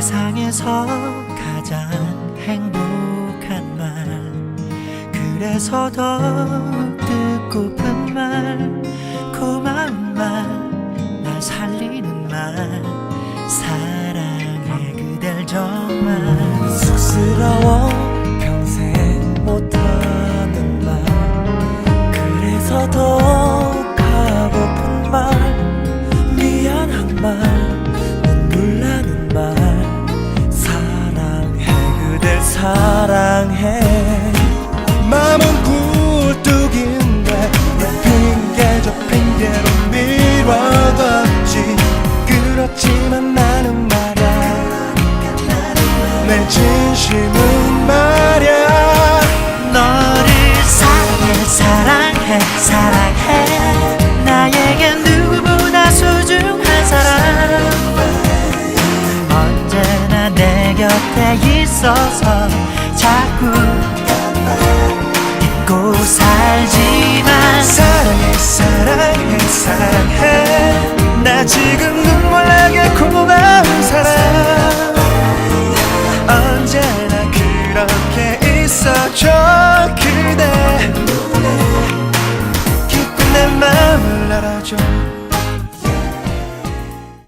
중에서 가장 행복한 말. 그래서 더욱 듣고픈 말. 고마운 말. 날 살리는 말. 사랑해 그댈 정말. 쑥스러워 평생 못하는 말. 그래서 더 사랑해. 마음은 굴뚝인데 왜 핑계 저 핑계로 미뤄뒀지. 그렇지만 나는 말야 내 진심은 말야. 너를 사랑해 사랑해 사랑해 있어서 자꾸 잊고 살지만 사랑해 사랑해 사랑해. 나 지금 눈물 나게 고마운 사람. 언제나 그렇게 있어줘 그대. 기쁜 내 마음을 알아줘